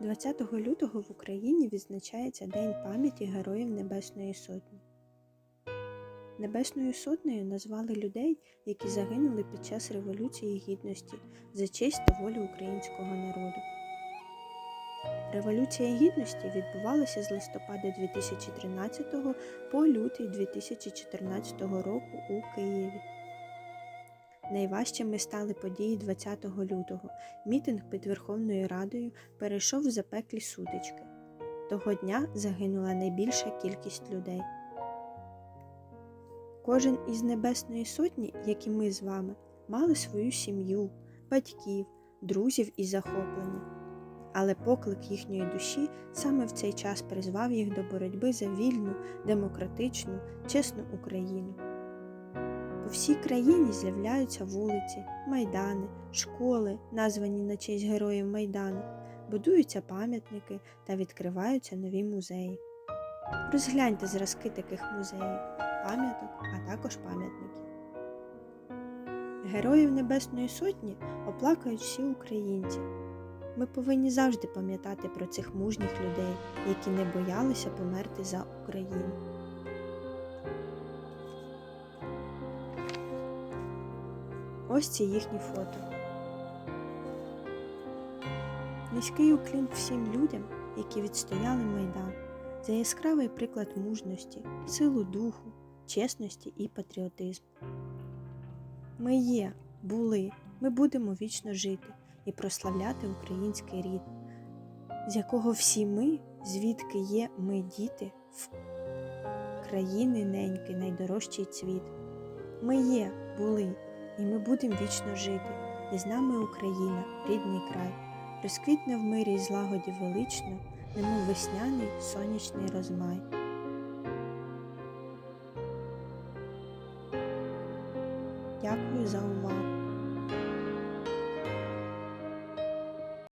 20 лютого в Україні відзначається День пам'яті Героїв Небесної Сотні. Небесною сотнею назвали людей, які загинули під час Революції Гідності за честь та волю українського народу. Революція Гідності відбувалася з листопада 2013 по лютий 2014 року у Києві. Найважчими стали події 20 лютого. Мітинг під Верховною Радою перейшов в запеклі сутички. Того дня загинула найбільша кількість людей. Кожен із Небесної Сотні, як і ми з вами, мали свою сім'ю, батьків, друзів і захоплення. Але поклик їхньої душі саме в цей час призвав їх до боротьби за вільну, демократичну, чесну Україну. По всій країні з'являються вулиці, майдани, школи, названі на честь героїв Майдану, будуються пам'ятники та відкриваються нові музеї. Розгляньте зразки таких музеїв, пам'яток, а також пам'ятників. Героїв Небесної Сотні оплакають всі українці. Ми повинні завжди пам'ятати про цих мужніх людей, які не боялися померти за Україну. Ось ці їхні фото. Низький уклін всім людям, які відстояли Майдан, за яскравий приклад мужності, силу духу, чесності і патріотизму. Ми є, були, ми будемо вічно жити і прославляти український рід, з якого всі ми, звідки є ми діти, в країни неньки, найдорожчий цвіт. Ми є, були, і ми будемо вічно жити, і з нами Україна, рідний край, розквітне в мирі й злагоді велично, немов весняний сонячний розмай. Дякую за увагу!